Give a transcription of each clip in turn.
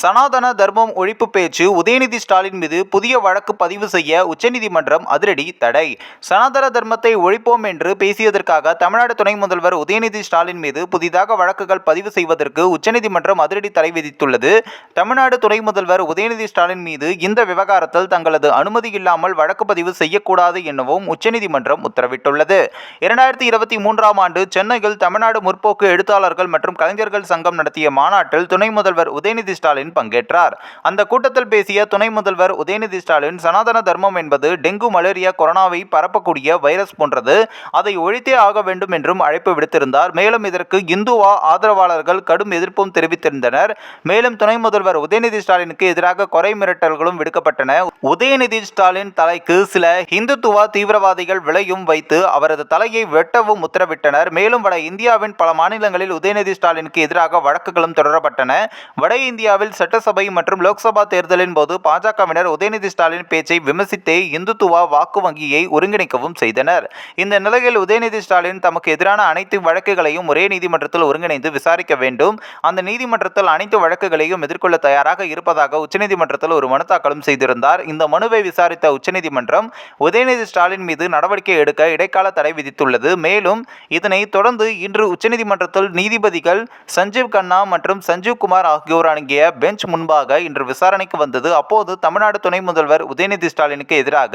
சனாதன தர்மம் ஒழிப்பு பேச்சு உதயநிதி ஸ்டாலின் மீது புதிய வழக்கு பதிவு செய்ய உச்சநீதிமன்றம் அதிரடி தடை. சனாதன தர்மத்தை ஒழிப்போம் என்று பேசியதற்காக தமிழ்நாடு துணை முதல்வர் உதயநிதி ஸ்டாலின் மீது புதிதாக வழக்குகள் பதிவு செய்வதற்கு உச்சநீதிமன்றம் அதிரடி தடை விதித்துள்ளது. தமிழ்நாடு துணை முதல்வர் உதயநிதி ஸ்டாலின் மீது இந்த விவகாரத்தில் தங்களது அனுமதி இல்லாமல் வழக்கு பதிவு செய்யக்கூடாது எனவும் உச்சநீதிமன்றம் உத்தரவிட்டுள்ளது. இரண்டாயிரத்தி இருபத்தி மூன்றாம் ஆண்டு சென்னையில் தமிழ்நாடு முற்போக்கு எழுத்தாளர்கள் மற்றும் கலைஞர்கள் சங்கம் நடத்திய மாநாட்டில் துணை முதல்வர் உதயநிதி ஸ்டாலின் ஸ்டாலின் பங்கேற்றார். அந்த கூட்டத்தில் பேசிய துணை முதல்வர் உதயநிதி ஸ்டாலின் சனாதன தர்மம் என்பது டெங்கு மலேரியா கொரோனாவை பரப்பக்கூடிய வைரஸ் போன்றது. அதை ஒழித்தே ஆக வேண்டும் என்றும் அழைப்பு விடுத்திருந்தார். மேலும் இதற்கு இந்துவா ஆதரவாளர்கள் கடும் எதிர்ப்பும் தெரிவித்திருந்தனர். மேலும் துணை முதல்வர் உதயநிதி ஸ்டாலினுக்கு எதிராக கொலை மிரட்டல்களும் விடுக்கப்பட்டன. உதயநிதி ஸ்டாலின் தலைக்கு சில இந்துத்துவா தீவிரவாதிகள் விலையும் வைத்து அவரது தலையை வெட்டவும் உத்தரவிட்டனர். மேலும் வட இந்தியாவின் பல மாநிலங்களில் உதயநிதி ஸ்டாலினுக்கு எதிராக வழக்குகளும் தொடரப்பட்டன. வட இந்தியாவில் சட்டசபை மற்றும் லோக்சபா தேர்தலின் போது பாஜகவினர் உதயநிதி ஸ்டாலின் பேச்சை விமர்சித்தே இந்துத்துவா வாக்கு வங்கியை ஒருங்கிணைக்கவும் செய்தனர். இந்த நிலையில் உதயநிதி ஸ்டாலின் தமக்கு எதிரான அனைத்து வழக்குகளையும் ஒரே நீதிமன்றத்தில் ஒருங்கிணைந்து விசாரிக்க வேண்டும். அந்த நீதிமன்றத்தில் அனைத்து வழக்குகளையும் எதிர்கொள்ள தயாராக இருப்பதாக உச்சநீதிமன்றத்தில் ஒரு மனு தாக்கலும் செய்திருந்தார். இந்த மனுவை விசாரித்த உச்சநீதிமன்றம் உதயநிதி ஸ்டாலின் மீது நடவடிக்கை எடுக்க இடைக்கால தடை விதித்துள்ளது. மேலும் இதனை தொடர்ந்து இன்று உச்சநீதிமன்றத்தில் நீதிபதிகள் சஞ்சீவ் கண்ணா மற்றும் சஞ்சீவ் குமார் ஆகியோர் அடங்கிய பெஞ்ச் முன்பாக இன்று விசாரணைக்கு வந்தது. அப்போது தமிழ்நாடு துணை முதல்வர் உதயநிதி ஸ்டாலினுக்கு எதிராக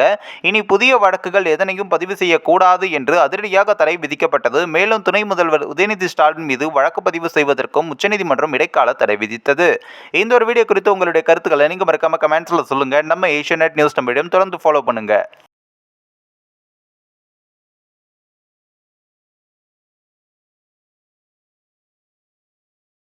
இனி புதிய வழக்குகள் எதனையும் பதிவு செய்யக்கூடாது என்று அதிரடியாக தடை விதிக்கப்பட்டது. மேலும் துணை முதல்வர் உதயநிதி ஸ்டாலின் மீது வழக்கு பதிவு செய்வதற்கும் உச்சநீதிமன்றம் இடைக்கால தடை விதித்தது. இந்த ஒரு வீடியோ குறித்து உங்களுடைய கருத்துக்களை நீங்கள் மறக்காம கமெண்ட்ஸில் சொல்லுங்கள் நம்ம ஏஷியா நியூஸ் நம்மிடம் தொடர்ந்து ஃபாலோ பண்ணுங்க.